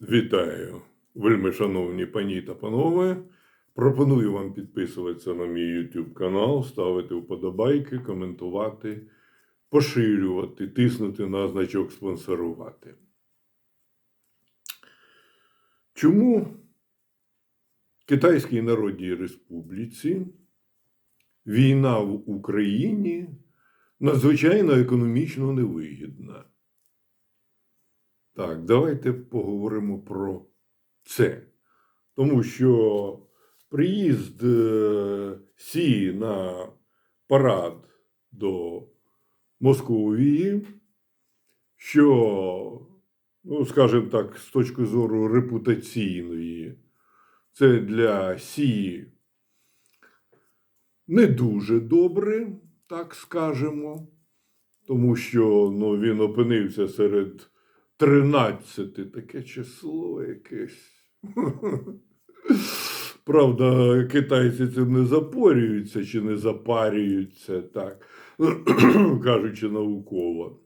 Вітаю, вельми шановні пані та панове. Пропоную вам підписуватися на мій YouTube канал, ставити вподобайки, коментувати, поширювати, тиснути на значок спонсорувати. Чому Китайській Народній Республіці війна в Україні надзвичайно економічно невигідна? Так, давайте поговоримо про це. Тому що приїзд е, Сі на парад до Московії, що, ну, скажімо так, з точки зору репутаційної, це для Сі не дуже добре, так скажемо, тому що ну, він опинився серед 13 таке число якесь. Правда, китайці цим не запорюються чи не запарюються, так, кажучи науково,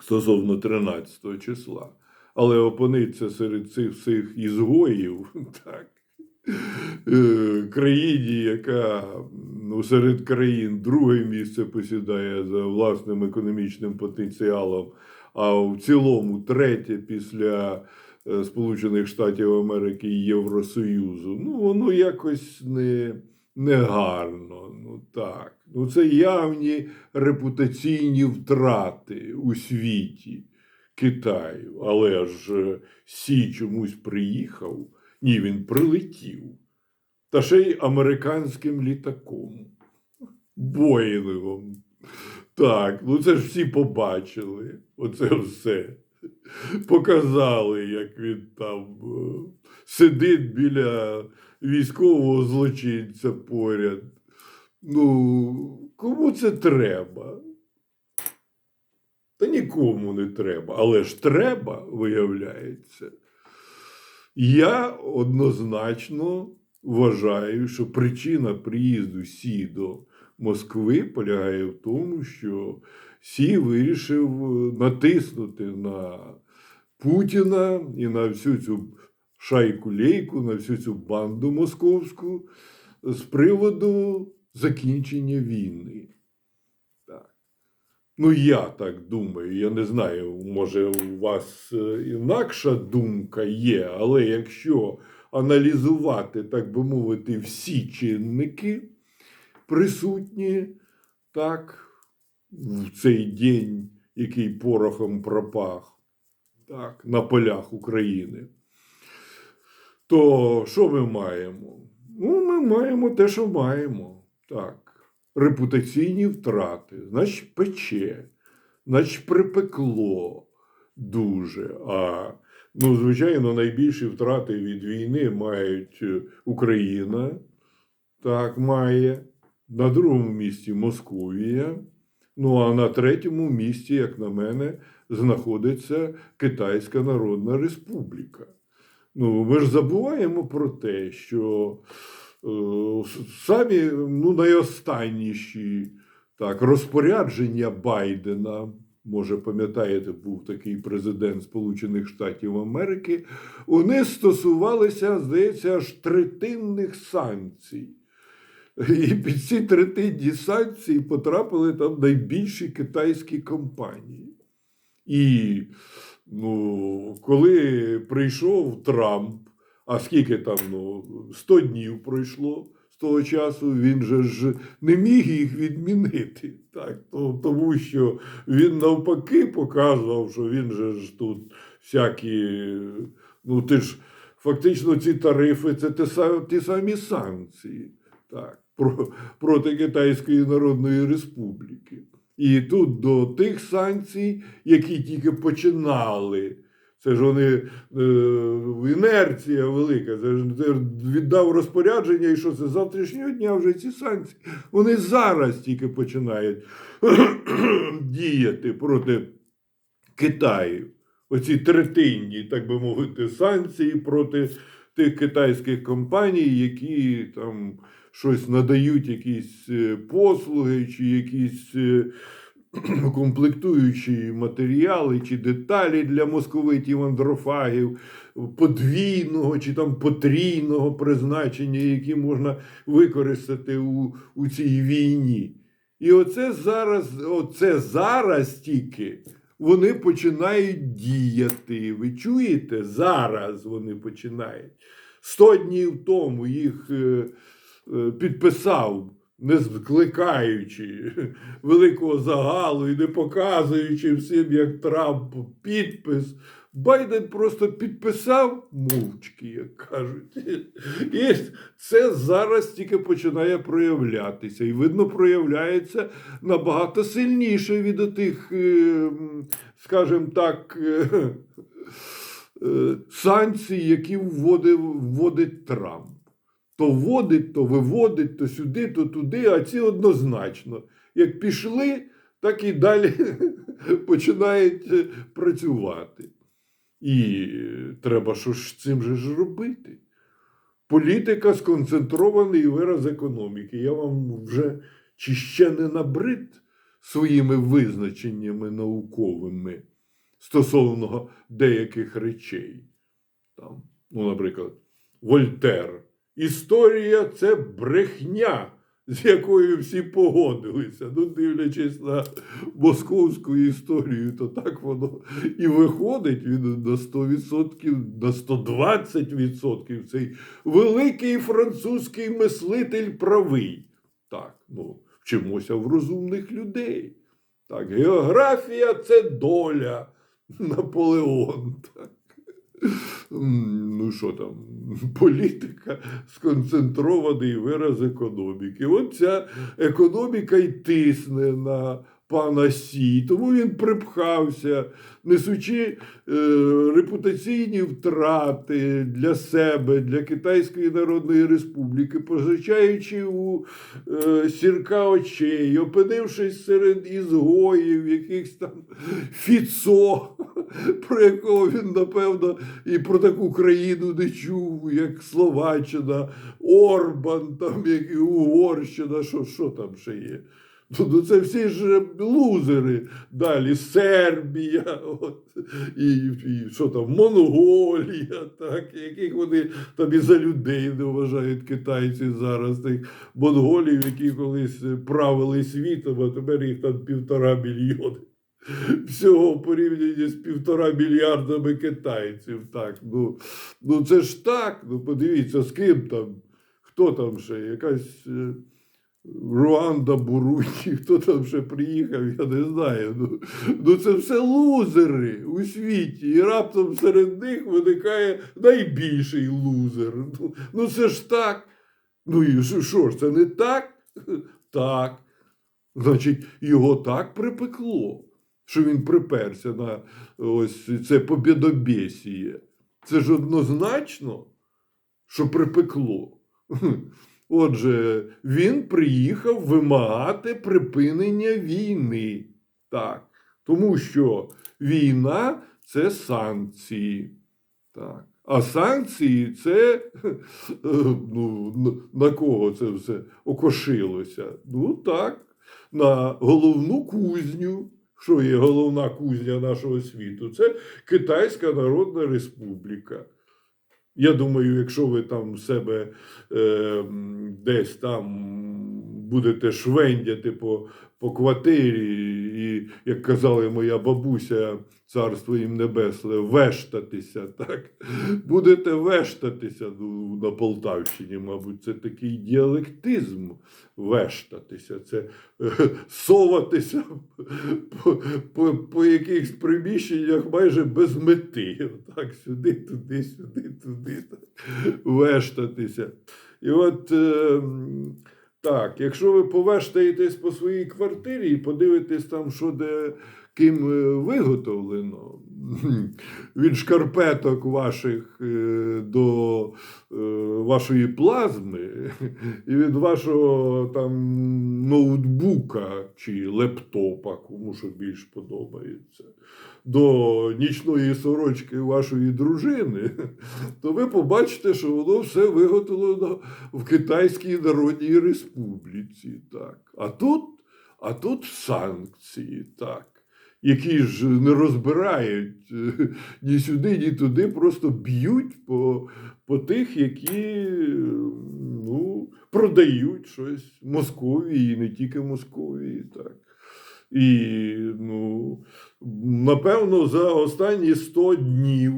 стосовно 13 числа. Але опиниться серед цих всіх ізгоїв, так, е, країні, яка ну, серед країн друге місце посідає за власним економічним потенціалом, а в цілому третє після е, Сполучених Штатів Америки і Євросоюзу. Ну, воно якось не, не гарно. Ну так. Ну, це явні репутаційні втрати у світі Китаю. Але ж е, Сі чомусь приїхав. Ні, він прилетів. Та ще й американським літаком. Боїнгом. Так, ну це ж всі побачили. Оце все. Показали, як він там е, сидить біля військового злочинця поряд. Ну, кому це треба? Та нікому не треба. Але ж треба, виявляється. Я однозначно вважаю, що причина приїзду Сі до Москви полягає в тому, що Сі вирішив е, натиснути на Путіна і на всю цю шайку-лейку, на всю цю банду московську з приводу закінчення війни. Так. Ну, я так думаю, я не знаю, може, у вас е, інакша думка є, але якщо аналізувати, так би мовити, всі чинники присутні так, в цей день, який порохом пропах так, на полях України, то що ми маємо? Ну, ми маємо те, що маємо. Так. Репутаційні втрати, значить, пече, значить, припекло дуже. А, ну, звичайно, найбільші втрати від війни мають е, Україна, так, має. На другому місці Московія. Ну а на третьому місці, як на мене, знаходиться Китайська Народна Республіка. Ну, ми ж забуваємо про те, що е, самі ну, найостанніші так, розпорядження Байдена, може, пам'ятаєте, був такий президент Сполучених Штатів Америки, вони стосувалися, здається, аж третинних санкцій. І під ці третинні санкції потрапили там найбільші китайські компанії. І ну, коли прийшов Трамп, а скільки там ну, 100 днів пройшло з того часу, він же ж не міг їх відмінити. Так? Тому що він навпаки показував, що він же ж тут всякі. Ну, ти ж фактично ці тарифи це ті самі, санкції. Так проти Китайської Народної Республіки. І тут до тих санкцій, які тільки починали. Це ж вони е, інерція велика. Це ж ти віддав розпорядження, і що це завтрашнього дня вже ці санкції. Вони зараз тільки починають діяти проти Китаю. Оці третинні, так би мовити, санкції проти тих китайських компаній, які там щось надають, якісь е, послуги чи якісь е, комплектуючі матеріали чи деталі для московитів андрофагів подвійного чи там потрійного призначення, які можна використати у, у цій війні. І оце зараз, оце зараз тільки вони починають діяти. Ви чуєте? Зараз вони починають. Сто днів тому їх е, е, підписав, не скликаючи великого загалу і не показуючи всім, як Трамп підпис. Байден просто підписав мовчки, як кажуть. І це зараз тільки починає проявлятися. І видно, проявляється набагато сильніше від тих, скажімо так, е, е, санкцій, які вводив, вводить Трамп. То вводить, то виводить, то сюди, то туди, а ці однозначно. Як пішли, так і далі починають е, працювати. І треба що ж цим же ж робити. Політика сконцентрований вираз економіки. Я вам вже чи ще не набрид своїми визначеннями науковими стосовно деяких речей. Там, ну, наприклад, Вольтер. Історія це брехня, з якою всі погодилися. Ну, дивлячись на московську історію, то так воно і виходить він на 100%, на 120%. Цей великий французький мислитель правий. Так, ну, вчимося в розумних людей. Так, географія це доля. Наполеон. Так. Ну, що там, політика сконцентрований вираз економіки. От ця економіка й тисне на пана Сі, тому він припхався, несучи е, репутаційні втрати для себе, для Китайської Народної Республіки, позичаючи у е, сірка очей, опинившись серед ізгоїв, якихось там Фіцо, про якого він, напевно, і про таку країну не чув, як Словаччина, Орбан, там, як і Угорщина, що, що там ще є. Ну, ну, це всі ж лузери. Далі Сербія, от, і, і що там, Монголія, так, яких вони там і за людей не вважають китайці зараз, тих монголів, які колись правили світом, а тепер їх там півтора мільйони. Всього порівнянні з півтора мільярдами китайців. Так, ну, ну це ж так. Ну подивіться, з ким там, хто там ще, якась. Руанда, Бурунді, хто там ще приїхав, я не знаю. Ну, ну це все лузери у світі. І раптом серед них виникає найбільший лузер. Ну, ну це ж так. Ну і що ж, це не так? Так. Значить, його так припекло, що він приперся на ось це побєдобєсіє. Це ж однозначно, що припекло. Отже, він приїхав вимагати припинення війни. Так. Тому що війна це санкції. Так. А санкції це ну, на кого це все окошилося? Ну так, на головну кузню. Що є головна кузня нашого світу? Це Китайська Народна Республіка. Я думаю, якщо ви там себе е, десь там будете швендяти по, по квартирі, і, як казала моя бабуся, царство їм небесне, вештатися, так? Будете вештатися ну, на Полтавщині, мабуть, це такий діалектизм вештатися, це е, соватися по, по, по якихось приміщеннях майже без мети. Так, сюди, туди, сюди, туди, так, вештатися. І от е, так, якщо ви повештаєтесь по своїй квартирі і подивитесь там, що де ким е, виготовлено, від шкарпеток ваших е, до е, вашої плазми, і від вашого там ноутбука чи лептопа, кому що більш подобається, до нічної сорочки вашої дружини, то ви побачите, що воно все виготовлено в Китайській Народній Республіці. Так. А тут, А тут санкції, так, які ж не розбирають е, ні сюди, ні туди, просто б'ють по, по тих, які ну, продають щось Московії, і не тільки Московії. Так. І, ну, напевно, за останні 100 днів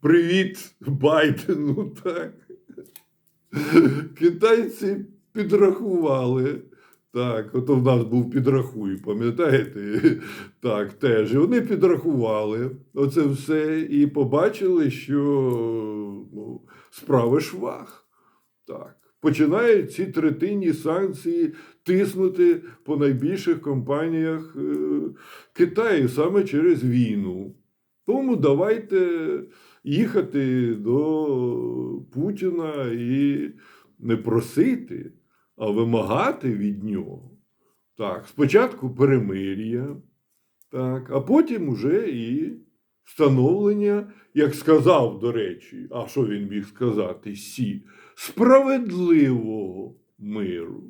привіт Байдену, так. Китайці підрахували. Так, ото в нас був підрахуй, пам'ятаєте? Так, теж. І вони підрахували оце все і побачили, що ну, справи швах. Так. Починають ці третинні санкції тиснути по найбільших компаніях е, Китаю саме через війну. Тому давайте їхати до Путіна і не просити, вимагати від нього. Так, спочатку перемир'я, так, а потім уже і встановлення, як сказав, до речі, а що він міг сказати? Сі, справедливого миру.